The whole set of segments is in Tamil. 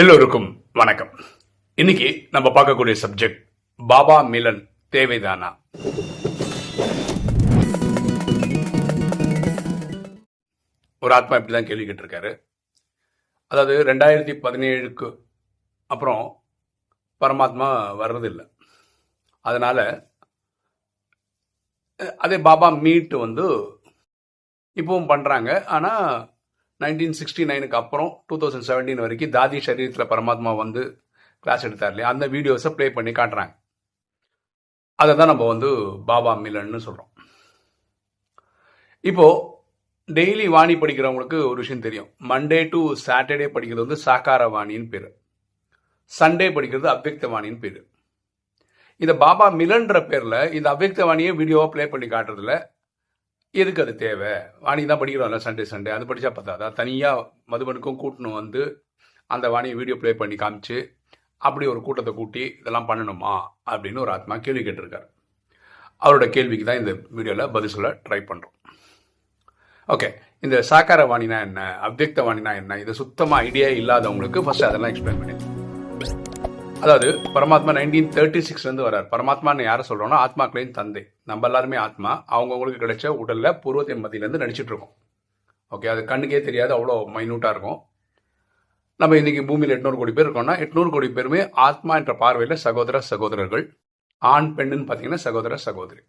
எல்லோருக்கும் வணக்கம். இன்னைக்கு நம்ம பார்க்கக்கூடிய சப்ஜெக்ட் பாபா மிலன் தேவைதானா? ஒரு ஆத்மா இப்படி தான் கேள்வி கேட்டிருக்காரு. அதாவது ரெண்டாயிரத்தி பதினேழுக்கு அப்புறம் பரமாத்மா வர்றதில்லை. அதனால அதே பாபா மீட் வந்து இப்பவும் பண்ணுறாங்க ஆனால் நைன்டீன் சிக்ஸ்டி நைனுக்கு அப்புறம் டூ தௌசண்ட் செவன்டீன் வரைக்கும் தாதி சரீரத்தில் பரமாத்மா வந்து கிளாஸ் எடுத்தார் இல்லையா? அந்த வீடியோஸை ப்ளே பண்ணி காட்டுறாங்க. அதை தான் நம்ம வந்து பாபா மிலன்னு சொல்கிறோம் இப்போது டெய்லி வாணி படிக்கிறவங்களுக்கு ஒரு விஷயம் தெரியும். மண்டே டு சாட்டர்டே படிக்கிறது வந்து சாக்கார வாணின்னு பேர். சண்டே படிக்கிறது அவ்வக்த வாணின்னு பேர். இந்த பாபா மிலன்ற பேரில் இந்த அவ்வக்த வாணியை வீடியோவாக ப்ளே பண்ணி காட்டுறதுல எதுக்கு அது தேவை? வாணி தான் படிக்கிறோம்ல சண்டே சண்டே அது படித்தா பத்தாதா? தனியாக மதுபனுக்கும் கூட்டணும் வந்து அந்த வாணியை வீடியோ ப்ளே பண்ணி காமிச்சு அப்படி ஒரு கூட்டத்தை கூட்டி இதெல்லாம் பண்ணணுமா? அப்படின்னு ஒரு ஆத்மா கேள்வி கேட்டிருக்காரு. அவரோட கேள்விக்கு தான் இந்த வீடியோவில் பதில் சொல்ல ட்ரை பண்ணுறோம் ஓகே இந்த சாக்கார வாணினா என்ன? அவ்வக்த வாணினா என்ன? இது சுத்தமாக ஐடியா இல்லாதவங்களுக்கு ஃபஸ்ட்டு அதெல்லாம் எக்ஸ்பிளைன் பண்ணிடுறேன் அதாவது பரமாத்மா நைன்டீன் தேர்ட்டி சிக்ஸ்லேருந்து வரார் பரமாத்மான்னு யாரை சொல்கிறோன்னா ஆத்மாக்களின் தந்தை. நம்ம எல்லாருமே ஆத்மா. அவங்கவுங்களுக்கு கிடைச்ச உடலில் பூர்வத்தை மத்தியிலேருந்து நடிச்சிட்டு இருக்கோம் ஓகே அது கண்ணுக்கே தெரியாது அவ்வளோ மைனூட்டாக இருக்கும். நம்ம இன்னைக்கு பூமியில் எட்நூறு கோடி பேர் இருக்கோம்னா எட்நூறு கோடி பேருமே ஆத்மா என்ற பார்வையில் சகோதர சகோதரர்கள். ஆண் பெண்ணுன்னு பார்த்தீங்கன்னா சகோதர சகோதரி.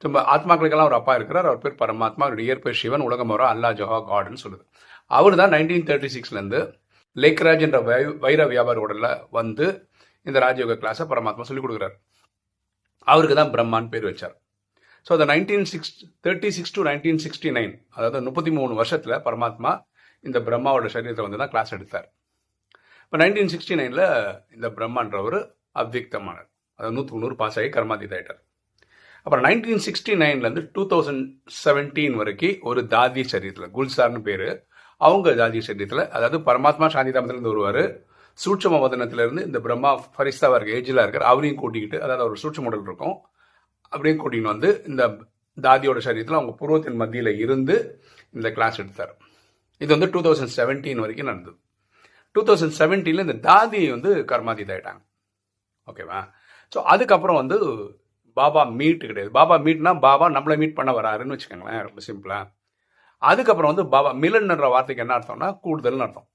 நம்ம ஆத்மாக்களுக்கெல்லாம் ஒரு அப்பா இருக்கிறார். அவர் பேர் பரமாத்மா. அவருடைய இயற்பேர் சிவன் உலகம் வரும் அல்லா ஜோஹா காட்னு சொல்லுது. அவர் தான் நைன்டீன் தேர்ட்டி சிக்ஸ்லேருந்து லேக்ராஜ் என்ற வை- வைர வியாபார உடலில் வந்து இந்த ராஜயோக கிளாஸை பரமாத்மா சொல்லிக் கொடுக்குறாரு. அவருக்கு தான் பிரம்மான்னு பேர் வச்சார். ஸோ அந்த nineteen six thirty six to nineteen sixty nine அதாவது முப்பத்தி மூணு வருஷத்தில் பரமாத்மா இந்த பிரம்மாவோட சரீரத்தை வந்து தான் கிளாஸ் எடுத்தார். இப்போ நைன்டீன் சிக்ஸ்டி நைனில் இந்த பிரம்மான்றவர் அவ்வியக்தமானார் அதாவது நூற்றுக்கு நூறு பாஸ் ஆகி கர்மாதீத் ஆயிட்டார். அப்புறம் நைன்டீன் சிக்ஸ்டி நைன்லேருந்து டூ தௌசண்ட் செவன்டீன் வரைக்கும் ஒரு தாதி சரீரத்தில் குல்சார்னு பேர் அவங்க தாதி சரீரத்தில் அதாவது பரமாத்மா சாந்திதாமத்திலேருந்து வருவார் சூட்சம வதனத்திலிருந்து இந்த பிரம்மா ஃபரிஸ்தாவாக இருக்க ஏஜில் இருக்கார் அவரையும் கூட்டிக்கிட்டு அதாவது ஒரு சூட்ச உடல் இருக்கும் அப்படியே கூட்டிகிட்டு வந்து இந்த தாதியோட சரீரத்தில் அவங்க பூர்வத்தின் மத்தியில் இருந்து இந்த கிளாஸ் எடுத்தார். இது வந்து டூ தௌசண்ட் செவன்டீன் வரைக்கும் நடந்தது. டூ தௌசண்ட் செவன்டீனில் இந்த தாதி வந்து கர்மாதீத் ஆயிட்டாங்க ஓகேவா ஸோ அதுக்கப்புறம் வந்து பாபா மீட் கிடையாது. பாபா மீட்னா பாபா நம்மளை மீட் பண்ண வராருன்னு வச்சுக்கோங்களேன் ரொம்ப சிம்பிளாக அதுக்கப்புறம் வந்து பாபா மிலன்ன்ற வார்த்தைக்கு என்ன அர்த்தம்னா கூடுதல்னு அர்த்தம்.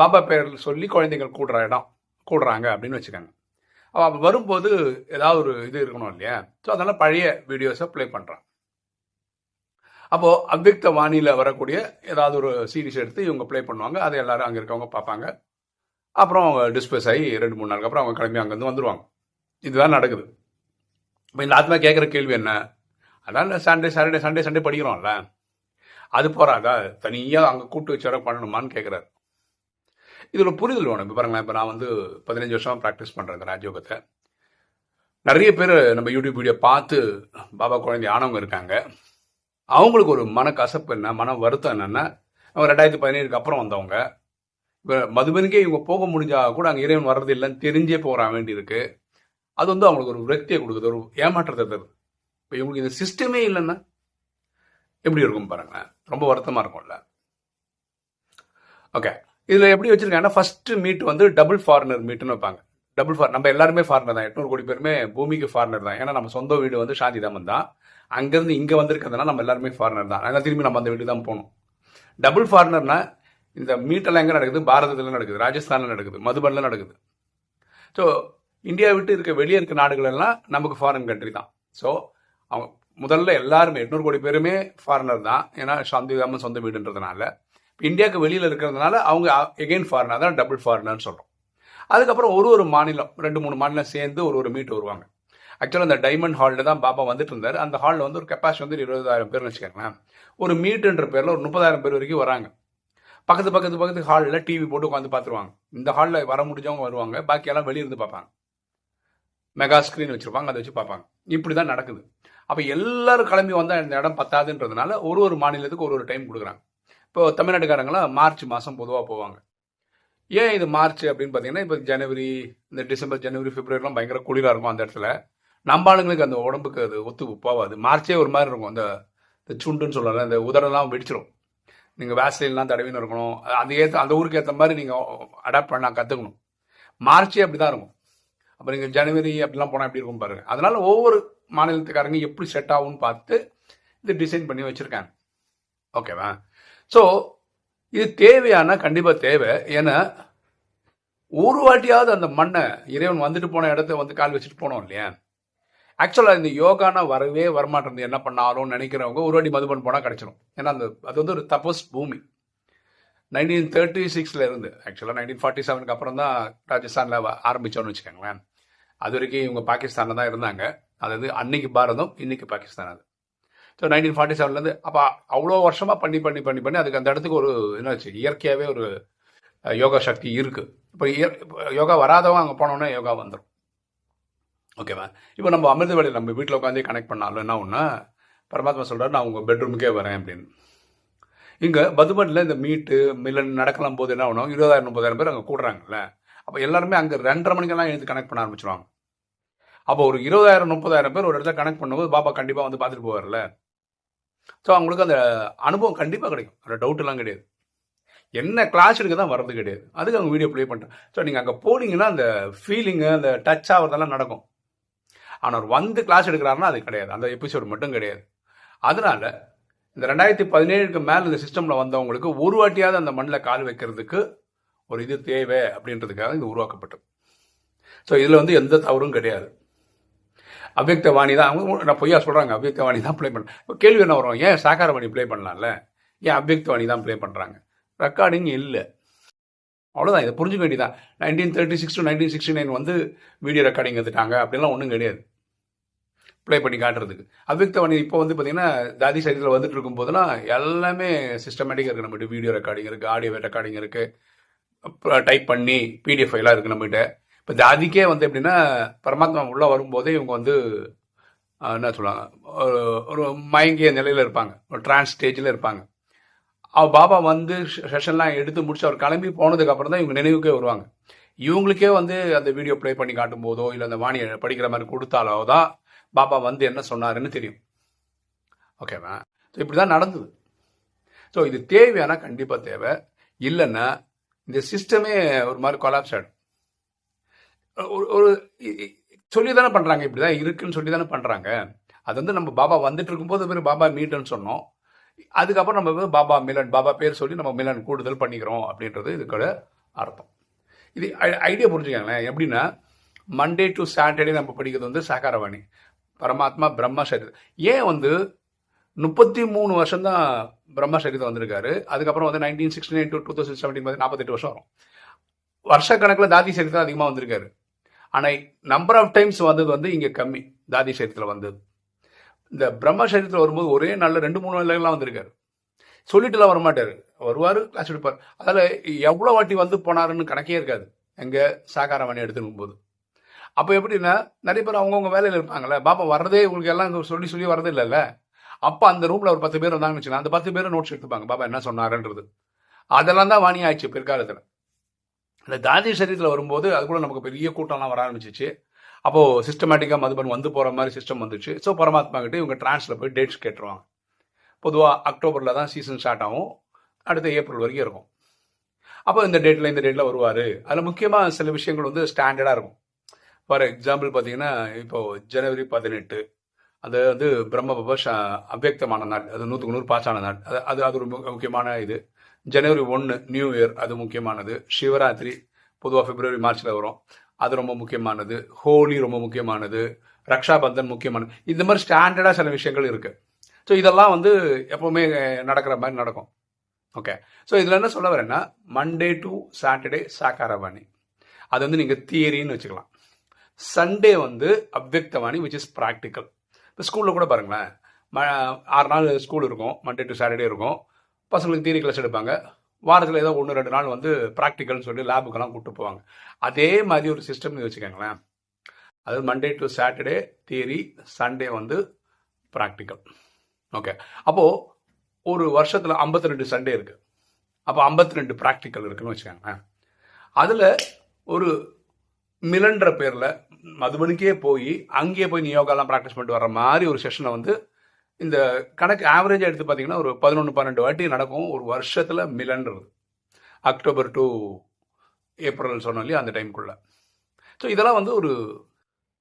பாபா பேர் சொல்லி குழந்தைகள் கூடுற இடம் கூடுறாங்க அப்படின்னு வச்சுக்கோங்க. அவ வரும்போது ஏதாவது ஒரு இது இருக்கணும் இல்லையா? ஸோ அதனால் பழைய வீடியோஸை ப்ளே பண்ணுறான் அப்போது அவ்வக்த வாணியில் வரக்கூடிய ஏதாவது ஒரு சீரிஸ் எடுத்து இவங்க ப்ளே பண்ணுவாங்க. அதை எல்லாரும் அங்கே இருக்கவங்க பார்ப்பாங்க. அப்புறம் அவங்க டிஸ்பேஸ் ஆகி ரெண்டு மூணு நாளுக்கு அப்புறம் அவங்க கிளம்பி அங்கேருந்து வந்துடுவாங்க இதுதான் நடக்குது. இப்போ இந்த ஆத்மா கேட்குற கேள்வி என்ன? அதான் சண்டே சாட்டர்டே சண்டே சண்டே படிக்கிறோம்ல. அது போகிறாங்க தனியாக அங்கே கூட்டு வச்சு வர பண்ணணுமான்னு கேட்குறாரு இதில் புரிதல் வேணும் இப்போ பாருங்களேன் இப்போ நான் வந்து பதினஞ்சு வருஷமாக ப்ராக்டிஸ் பண்ணுறேன் இந்த ராஜயோகத்தை. நிறைய பேர் நம்ம யூடியூப் வீடியோ பார்த்து பாபா குழந்தை ஆனவங்க இருக்காங்க. அவங்களுக்கு ஒரு மன கசப்பு என்ன மன வருத்தம் என்னென்னா அவங்க ரெண்டாயிரத்தி பதினேழுக்கு அப்புறம் வந்தவங்க. இப்போ மதுபனுக்கே இவங்க போக முடிஞ்சா கூட அங்கே இறைவன் வர்றது இல்லைன்னு தெரிஞ்சே போகிற வேண்டியிருக்கு அது வந்து அவங்களுக்கு ஒரு விரக்தியை கொடுக்குது ஒரு ஏமாற்றத்தை தருது. இப்போ இவங்களுக்கு இந்த சிஸ்டமே இல்லைன்னா எப்படி இருக்கும் பாருங்க ரொம்ப வருத்தமாக இருக்கும்ல. ஓகே இதில் எப்படி வச்சுருக்காங்கன்னா ஃபர்ஸ்ட் மீட் வந்து டபுள் ஃபாரினர் மீட்டுன்னு வைப்பாங்க. டபுள் ஃபார் நம்ம எல்லாருமே ஃபாரினர் தான். எட்நூறு கோடி பேருமே பூமிக்கு ஃபாரினர் தான். ஏன்னா நம்ம சொந்த வீடு வந்து சாந்தி தாமன் தான். அங்கேருந்து இங்கே வந்திருக்கிறதுனால நம்ம எல்லாருமே ஃபாரினர் தான். அதனால் திரும்பி நம்ம அந்த வீடு தான் போகணும். டபுள் ஃபாரினர்னா இந்த மீட்டெல்லாம் எங்கே நடக்குது? பாரதத்தில் நடக்குது ராஜஸ்தானில் நடக்குது மதுபனில் நடக்குது. ஸோ இந்தியா விட்டு இருக்க வெளியே இருக்க நாடுகள் எல்லாம் நமக்கு ஃபாரின் கண்ட்ரி தான். ஸோ அவங்க முதல்ல எல்லாருமே எட்நூறு கோடி பேருமே ஃபாரினர் தான். ஏன்னா சாந்தி தாமன் சொந்த வீடுன்றதுனால. இந்தியாவுக்கு வெளியில் இருக்கிறதுனால அவங்க எகெயின் ஃபாரினர் தான் டபுள் ஃபாரினர்னு சொல்கிறோம் அதுக்கப்புறம் ஒரு ஒரு மாநிலம் ரெண்டு மூணு மாநிலம் சேர்ந்து ஒரு ஒரு மீட் வருவாங்க. ஆக்சுவலாக அந்த டைமண்ட் ஹாலில் தான் பாபா வந்துட்டு இருந்தார். அந்த ஹாலில் வந்து ஒரு கெப்பாசிட்டி வந்து இருபதாயிரம் பேர்னு வச்சுக்கோங்களேன். ஒரு மீட்டுன்ற பேரில் ஒரு முப்பதாயிரம் பேர் வரைக்கும் வராங்க. பக்கத்து பக்கத்து பக்கத்து ஹாலில் டிவி போட்டு உட்காந்து பார்த்துருவாங்க. இந்த ஹாலில் வர முடிஞ்சவங்க வருவாங்க. பாக்கியெல்லாம் வெளியிருந்து இருந்து பார்ப்பாங்க. மெகா ஸ்க்ரீன் வச்சுருப்பாங்க அதை வச்சு பார்ப்பாங்க. இப்படி தான் நடக்குது. அப்போ எல்லாரும் கிளம்பி வந்தால் இந்த இடம் பத்தாதுன்றதுனால ஒரு ஒரு மாநிலத்துக்கு ஒரு ஒரு டைம் கொடுக்குறாங்க. இப்போ தமிழ்நாட்டுக்காரங்களாம் மார்ச் மாதம் பொதுவாக போவாங்க. ஏன் இது மார்ச் அப்படின்னு பார்த்தீங்கன்னா இப்போ ஜனவரி இந்த டிசம்பர் ஜனவரி பிப்ரவரிலாம் பயங்கர குளிராக இருக்கும் அந்த இடத்துல. நம்ம ஆளுங்களுக்கு அந்த உடம்புக்கு அது ஒத்து போகாது மார்ச்சே ஒரு மாதிரி இருக்கும். அந்த இந்த சுண்டுன்னு சொல்லலாம் இந்த உதடெல்லாம் வெடிச்சிடும் நீங்கள் வேஸ்லின்லாம் தடவின்னு இருக்கணும். அது ஏற்ற அந்த ஊருக்கு ஏற்ற மாதிரி நீங்கள் அடாப்ட் பண்ண கற்றுக்கணும் மார்ச்சே அப்படி தான் இருக்கும். அப்போ நீங்கள் ஜனவரி அப்படிலாம் போனால் எப்படி இருக்கும் பாருங்கள் அதனால் ஒவ்வொரு மாநிலத்துக்காரங்க எப்படி செட் ஆகும்னு பார்த்து இது டிசைன் பண்ணி வச்சுருக்காங்க. ஓகேவா ஸோ இது தேவையான? கண்டிப்பாக தேவை. ஏன்னா ஒரு வாட்டியாவது அந்த மண்ணை இறைவன் வந்துட்டு போன இடத்த வந்து கால் வச்சுட்டு போனோம் இல்லையா? ஆக்சுவலாக இந்த யோகானா வரவே வரமாட்டேன். என்ன பண்ணாலும் நினைக்கிறவங்க ஒரு வாட்டி மதுபன் போனால் கிடச்சிடும் ஏன்னா அந்த அது வந்து ஒரு தபஸ் பூமி. நைன்டீன் தேர்ட்டி சிக்ஸில் இருந்து ஆக்சுவலாக நைன்டீன் ஃபார்ட்டி செவனுக்கு அப்புறம் தான் ராஜஸ்தானில் ஆரம்பித்தோன்னு வச்சுக்கோங்களேன். அது வரைக்கும் இவங்க பாகிஸ்தானில் தான் இருந்தாங்க. அதாவது அன்னைக்கு பாரதம் இன்னைக்கு பாகிஸ்தான் அது. ஸோ நைன்டீன் ஃபார்ட்டி செவன்லேருந்து அப்போ அவ்வளோ வருஷமாக பண்ணி பண்ணி பண்ணி பண்ணி அதுக்கு அந்த இடத்துக்கு ஒரு என்னாச்சு இயற்கையாகவே ஒரு யோகா சக்தி இருக்குது இப்போ இயற் இப்போ யோகா வராதவங்க அங்கே போனோன்னே யோகா வந்துடும் ஓகேவா இப்போ நம்ம அமிர்த நம்ம வீட்டில் உட்காந்தே கனெக்ட் பண்ணாலும் என்ன ஒன்று பரமாத்மா சொல்கிறார் நான் உங்கள் பெட்ரூமுக்கே வரேன் அப்படின்னு. இங்கே பதுபட்டில் இந்த மீட்டு மில்லன் நடக்கலாம் போது என்ன ஆகணும் இருபதாயிரம் முப்பதாயிரம் பேர் அங்கே கூடுறாங்கல்ல. அப்போ எல்லாருமே அங்கே ரெண்டரை மணிக்கெல்லாம் எழுந்து கனெக்ட் பண்ண ஆரம்பிச்சிருவாங்க. அப்போ ஒரு இருபதாயிரம் முப்பதாயிரம் பேர் ஒரு இடத்துல கனெக்ட் பண்ணும்போது பாப்பா கண்டிப்பாக வந்து பார்த்துட்டு போவார்ல ஸோ அவங்களுக்கு அந்த அனுபவம் கண்டிப்பாக கிடைக்கும். அந்த டவுட்டெல்லாம் கிடையாது. என்ன கிளாஸ் எடுக்க தான் வர்றது கிடையாது. அதுக்கு அவங்க வீடியோ ப்ளே பண்ணுறேன் ஸோ நீங்கள் அங்கே போனீங்கன்னா அந்த ஃபீலிங்கு அந்த டச் ஆகிறதெல்லாம் நடக்கும். ஆனால் அவர் வந்து கிளாஸ் எடுக்கிறாருன்னா அது கிடையாது. அந்த எபிசோடு மட்டும் கிடையாது. அதனால இந்த ரெண்டாயிரத்தி பதினேழுக்கு மேலே இந்த சிஸ்டமில் வந்தவங்களுக்கு ஒரு வாட்டியாவது அந்த மண்ணில் கால் வைக்கிறதுக்கு ஒரு இது தேவை அப்படின்றதுக்காக இது உருவாக்கப்பட்டது. ஸோ இதில் வந்து எந்த தவறும் கிடையாது. அவ்யக்த வாணி தான். அவங்க நான் பொய்யா சொல்கிறாங்க அவ்யக்த வாணி தான் ப்ளே பண்ண கேள்வி என்ன வரும்? ஏன் சாகார வாணி ப்ளே பண்ணலாம்ல? ஏன் அவ்யக்த வாணி தான் ப்ளே பண்ணுறாங்க ரெக்கார்டிங் இல்லை. அவ்வளோதான் இதை புரிஞ்சுக்க வேண்டியதான் nineteen thirty six to nineteen sixty nine வந்து வீடியோ ரெக்கார்டிங் எடுத்துட்டாங்க. அப்படிலாம் ஒன்றும் கிடையாது. ப்ளே பண்ணி காட்டுறதுக்கு. அவ்வக்த வாணி இப்போ வந்து பார்த்தீங்கன்னா தாதி சைடில் வந்துட்டு இருக்கும் போதெல்லாம் எல்லாமே சிஸ்டமேட்டிக்காக இருக்குது நம்மகிட்ட. வீடியோ ரெக்கார்டிங் இருக்குது ஆடியோ ரெக்கார்டிங் இருக்குது டைப் பண்ணி பிடிஎஃப் ஃபைலாக இருக்குது நம்மகிட்ட. இப்போ தாதிக்கே வந்து எப்படின்னா பரமாத்மா உள்ளே வரும்போதே இவங்க வந்து என்ன சொல்லுவாங்க ஒரு ஒரு மயங்கிய நிலையில் இருப்பாங்க. ஒரு டிரான்ஸ் ஸ்டேஜில் இருப்பாங்க. அவ பாபா வந்து செஷன்லாம் எடுத்து முடிச்சு அவர் கிளம்பி போனதுக்கப்புறம் தான் இவங்க நினைவுக்கே வருவாங்க. இவங்களுக்கே வந்து அந்த வீடியோ ப்ளே பண்ணி காட்டும் போதோ இல்லை அந்த வாணி படிக்கிற மாதிரி கொடுத்தாலோ தான் பாபா வந்து என்ன சொன்னாருன்னு தெரியும். ஓகேவா ஸோ இப்படி தான் நடந்தது. ஸோ இது தேவையானா கண்டிப்பாக தேவை. இல்லைன்னா இந்த சிஸ்டமே ஒரு மாதிரி கொலாப்ஸ் ஆகிடும் ஒரு ஒரு சொல்லி தானே பண்ணுறாங்க இப்படி தான் இருக்குன்னு சொல்லி தானே பண்ணுறாங்க அது வந்து நம்ம பாபா வந்துட்டு இருக்கும்போது பேர் பாபா மீட்டுன்னு சொன்னோம். அதுக்கப்புறம் நம்ம வந்து பாபா மிலன் பாபா பேர் சொல்லி நம்ம மிலன் கூடுதல் பண்ணிக்கிறோம் அப்படின்றது இதுக்கோட அர்த்தம். இது ஐடியா புரிஞ்சுக்கங்களேன். எப்படின்னா மண்டே டு சாட்டர்டே நம்ம படிக்கிறது வந்து சாகாரவாணி. பரமாத்மா பிரம்ம ஏன் வந்து முப்பத்தி மூணு வருஷம் தான் பிரம்ம சரீரம் வந்திருக்காரு. அதுக்கப்புறம் வந்து nineteen sixty nine to two thousand seventeen வந்து நாற்பத்தெட்டு வருஷம் வரும். வருஷக்கணக்கில் தாதி சரித்திரம் அதிகமாக வந்திருக்காரு. ஆனால் நம்பர் ஆஃப் டைம்ஸ் வந்தது வந்து இங்கே கம்மி. தாதி சரீரத்தில் வந்தது. இந்த பிரம்ம சரீரத்தில் வரும்போது ஒரே நாளில் ரெண்டு மூணு நிலைகள்லாம் வந்திருக்காரு. சொல்லிட்டுலாம் வரமாட்டார். வருவார் கிளாஸ் எடுப்பார். அதில் எவ்வளோ வாட்டி வந்து போனாருன்னு கணக்கே இருக்காது. எங்கே சாகாரவாணி எடுத்துக்கும் போது அப்போ எப்படின்னா நிறைய பேர் அவங்கவுங்க வேலையில் இருப்பாங்கல்ல. பாப்பா வர்றதே உங்களுக்கு எல்லாம் சொல்லி சொல்லி வரதே இல்லைல்ல. அப்போ அந்த ரூமில் ஒரு பத்து பேர் வந்தாங்கன்னு வச்சுக்கலாம் அந்த பத்து பேரும் நோட்ஸ் எடுத்துப்பாங்க. பாபா என்ன சொன்னாருன்றது. அதெல்லாம் தான் வாணி ஆயிடுச்சு பிற்காலத்தில். இந்த காந்தி சரீரத்தில் வரும்போது அதுக்குள்ள நமக்கு பெரிய கூட்டம்லாம் வர ஆரம்பிச்சிச்சு. அப்போது சிஸ்டமேட்டிக்காக மதுபன் வந்து போகிற மாதிரி சிஸ்டம் வந்துச்சு. ஸோ பரமாத்மா கிட்டே இவங்க டிரான்ஸில் போய் டேட்ஸ் கேட்டுருவாங்க. பொதுவாக அக்டோபரில் தான் சீசன் ஸ்டார்ட் ஆகும். அடுத்த ஏப்ரல் வரைக்கும் இருக்கும். அப்போ இந்த டேட்டில் இந்த டேட்டில் வருவார். அதில் முக்கியமாக சில விஷயங்கள் வந்து ஸ்டாண்டர்டாக இருக்கும். ஃபார் எக்ஸாம்பிள் பார்த்தீங்கன்னா இப்போது ஜனவரி பதினெட்டு அது வந்து பிரம்ம அவ்வக்தமான நாள். அது நூற்றுக்கு நூறு பாசான நாள். அது அது அது ஒரு மு- முக்கியமான இது. ஜனவரி ஒன்று நியூ இயர் அது முக்கியமானது. சிவராத்திரி பொதுவாக பிப்ரவரி மார்ச்சில் வரும். அது ரொம்ப முக்கியமானது. ஹோலி ரொம்ப முக்கியமானது. ரக்ஷாபந்தன் முக்கியமானது. இந்த மாதிரி ஸ்டாண்டர்டாக சில விஷயங்கள் இருக்குது ஸோ இதெல்லாம் வந்து எப்போவுமே நடக்கிற மாதிரி நடக்கும். ஓகே ஸோ இதில் என்ன சொல்ல வரேன்னா மண்டே டு சாட்டர்டே சாக்காரவாணி. அது வந்து நீங்கள் தியரின்னு வச்சுக்கலாம். சண்டே வந்து அவ்வக்தவாணி விச் இஸ் ப்ராக்டிக்கல் இப்போ ஸ்கூலில் கூட பாருங்களேன். ம ஆறு நாள் ஸ்கூல் இருக்கும். மண்டே டு சாட்டர்டே இருக்கும். பசங்களுக்கு தியரி கிளாஸ் எடுப்பாங்க. வாரத்தில் ஏதோ ஒன்று ரெண்டு நாள் வந்து ப்ராக்டிக்கல்னு சொல்லி லேபுக்கெல்லாம் கூப்பிட்டு போவாங்க. அதே மாதிரி ஒரு சிஸ்டம் வச்சுக்கோங்களேன். அது Monday to Saturday theory Sunday வந்து ப்ராக்டிக்கல் ஓகே அப்போது ஒரு வருஷத்தில் 52 ரெண்டு சண்டே இருக்குது அப்போ 52 ரெண்டு ப்ராக்டிக்கல் இருக்குன்னு வச்சுக்கோங்களேன். அதில் ஒரு மிலன்ற பேரில் மதுபனுக்கே போய் அங்கேயே போய் நீ யோகாலாம் ப்ராக்டிஸ் பண்ணிட்டு வர்ற மாதிரி ஒரு செஷனை வந்து இந்த கணக்கு ஆவரேஜாக எடுத்து பார்த்தீங்கன்னா ஒரு பதினொன்று பன்னெண்டு வாட்டி நடக்கும். ஒரு வருஷத்தில் மிலன்றது அக்டோபர் டு ஏப்ரல் சொன்னோம் இல்லையா அந்த டைமுக்குள்ளே ஸோ இதெல்லாம் வந்து ஒரு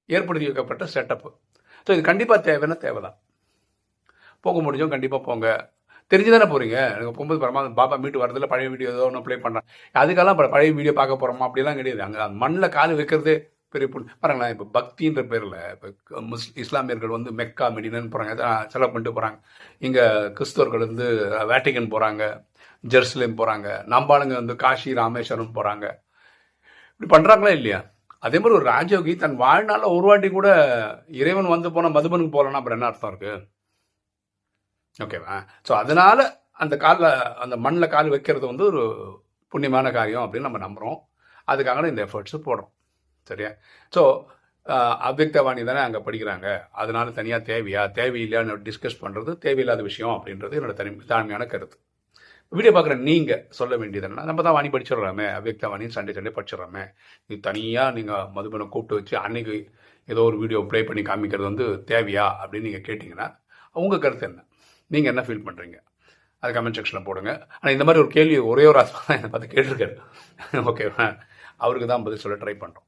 ஏற்படுத்தி வைக்கப்பட்ட செட்டப்பு ஸோ இது கண்டிப்பாக தேவைன்னா தேவை தான் போக முடிஞ்சோம் கண்டிப்பாக போங்க. தெரிஞ்சு தானே போகிறீங்க எனக்கு போகும்போது பரமா பாப்பா மீட்டு வரதில்ல பழைய வீடியோ ஏதோ ஒன்று ப்ளே பண்ணுறேன் அதுக்கெல்லாம் பழைய வீடியோ பார்க்க போகிறோமா அப்படிலாம் கிடையாது. அங்கே மண்ணில் கால் வைக்கிறதே பெரிய புண்ணு. பாருங்களேன் இப்போ பக்தின்ற பேரில் இப்போ முஸ் இஸ்லாமியர்கள் வந்து மெக்கா மெடினன்னு போகிறாங்க செலவு பண்ணிட்டு போகிறாங்க இங்கே கிறிஸ்தவர்கள் வந்து வேட்டிகன் போகிறாங்க ஜெருசலேம் போகிறாங்க நம்பாளுங்க வந்து காஷி ராமேஸ்வரம் போகிறாங்க இப்படி பண்ணுறாங்களா இல்லையா? அதே மாதிரி ஒரு ராஜயோகி தன் வாழ்நாளில் ஒரு வாட்டி கூட இறைவன் வந்து போனால் மதுபனுக்கு போகலன்னா அப்புறம் என்ன அர்த்தம் இருக்கு? ஓகேவா ஸோ அதனால் அந்த காலில் அந்த மண்ணில் கால் வைக்கிறது வந்து ஒரு புண்ணியமான காரியம் அப்படின்னு நம்ம நம்புகிறோம் அதுக்காக இந்த எஃபர்ட்ஸு போடுறோம். சரியா? ஸோ அவ்வக்தவாணி தானே அங்கே படிக்கிறாங்க. அதனால தனியாக தேவையா? தேவையில்லையான்னு டிஸ்கஸ் பண்ணுறது தேவையில்லாத விஷயம் அப்படின்றது என்னோட தனி தாழ்மையான கருத்து. வீடியோ பார்க்குற நீங்கள் சொல்ல வேண்டியது என்ன நம்ம தான் வாணி படிச்சிடுறோமே. அவ்வக்தவாணி சண்டே சண்டே படிச்சிடுறோமே. இது தனியாக நீங்கள் மதுபனை கூப்பிட்டு வச்சு அன்னைக்கு ஏதோ ஒரு வீடியோ ப்ளே பண்ணி காமிக்கிறது வந்து தேவையா அப்படின்னு நீங்கள் கேட்டிங்கன்னா உங்கள் கருத்து என்ன? நீங்கள் என்ன ஃபீல் பண்ணுறீங்க அது கமெண்ட் செக்ஷனில் போடுங்க. ஆனால் இந்த மாதிரி ஒரு கேள்வி ஒரே ஒரு ஆத்மா தான் என்னை பார்த்து கேட்டிருக்காரு. ஓகேவா அவருக்கு தான் பதில் சொல்ல ட்ரை பண்ணுறோம்